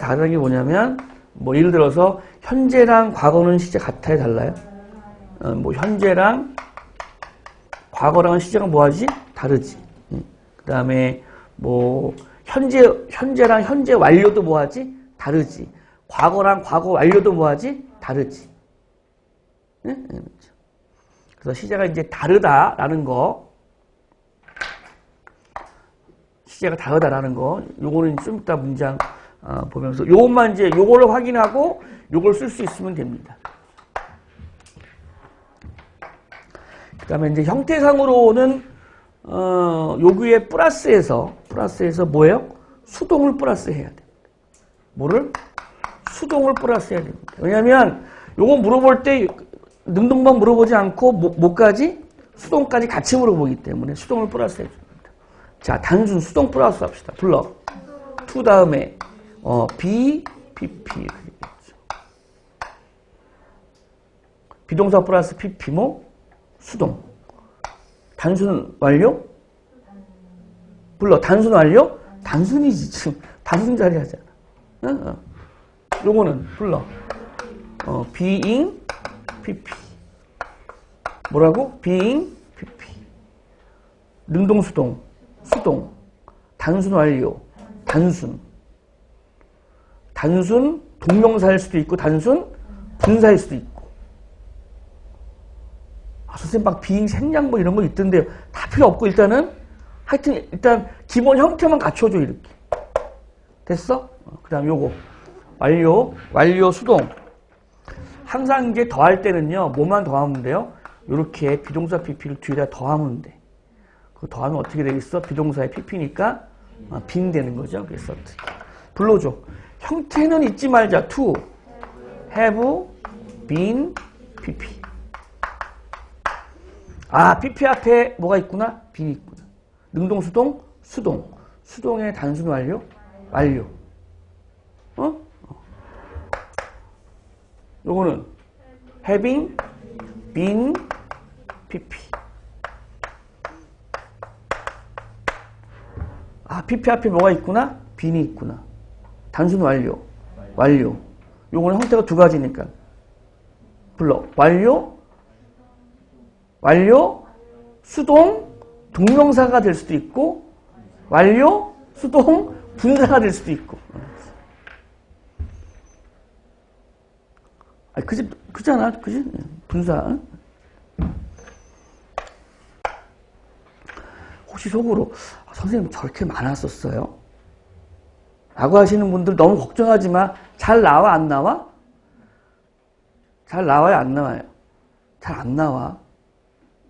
다른 게 뭐냐면 뭐 예를 들어서 현재랑 과거는 시제 같아요 달라요? 어, 뭐 현재랑 과거랑은 시제가 뭐하지? 다르지. 그 다음에 뭐 현재 현재랑 현재 완료도 뭐하지? 다르지. 과거랑 과거 완료도 뭐하지? 다르지. 예? 예, 그렇죠. 그래서 시제가 이제 다르다라는 거, 시제가 다르다라는 거, 요거는 좀 이따 문장 어, 보면서 요것만 이제 요거를 확인하고 요걸 쓸 수 있으면 됩니다. 그 다음에 이제 형태상으로는 어, 요구에 플러스해서 플러스해서 뭐예요? 수동을 플러스해야 돼. 뭐를? 수동을 플러스해야 됩니다. 왜냐하면 요거 물어볼 때 능동만 물어보지 않고 뭐, 뭐까지? 수동까지 같이 물어보기 때문에 수동을 플러스해 줍니다. 자, 단순 수동 플러스 합시다. 불러. to 다음에 어, be, pp 이렇게 되겠죠. 비동사 플러스 pp 뭐? 수동. 단순 완료? 불러. 단순 완료? 단순이지, 지금. 단순 자리 하잖아. 어? 어. 요거는 불러. 어, being pp. 뭐라고? being pp. 능동 수동. 수동. 단순 완료. 단순. 단순 동명사일 수도 있고 단순 분사일 수도 있고. 아, 선생님 막 비행 생략 뭐 이런 거 있던데 다 필요 없고 일단은 하여튼 일단 기본 형태만 갖춰줘 이렇게. 됐어? 그 다음 요거. 완료, 완료 수동. 항상 이제 더할 때는요, 뭐만 더하면 돼요? 요렇게 비동사 pp를 뒤에다 더하면 돼. 그 더하면 어떻게 되겠어? 비동사의 pp니까 아, 빈 되는 거죠. 그래서 어떻게. 불러줘. 형태는 잊지 말자. to, have, been, pp. 아, pp 앞에 뭐가 있구나? 빈이 있구나. 능동, 수동, 수동. 수동의 단순 완료, 완료. 어? 요거는 having, been, pp. 아, pp 앞에 뭐가 있구나? 빈이 있구나. 단순 완료, 완료. 요거는 형태가 두 가지니까. 불러. 완료, 완료, 수동, 동명사가 될 수도 있고, 완료, 수동, 분사가 될 수도 있고. 아, 그지, 그잖아, 그지? 분사. 혹시 속으로, 아, 선생님 저렇게 많았었어요? 라고 하시는 분들 너무 걱정하지 마. 잘 나와, 안 나와? 잘 나와요, 안 나와요? 잘 안 나와.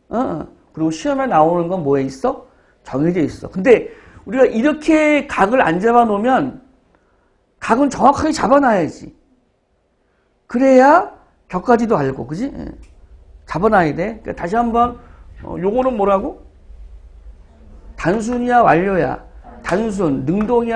어, 어. 그리고 시험에 나오는 건 뭐에 있어? 정해져 있어. 근데 우리가 이렇게 각을 안 잡아 놓으면 각은 정확하게 잡아놔야지. 그래야 격까지도 알고, 그지? 예. 잡아놔야 돼. 그러니까 다시 한번, 어, 요거는 뭐라고? 단순이야, 완료야? 단순, 능동이야,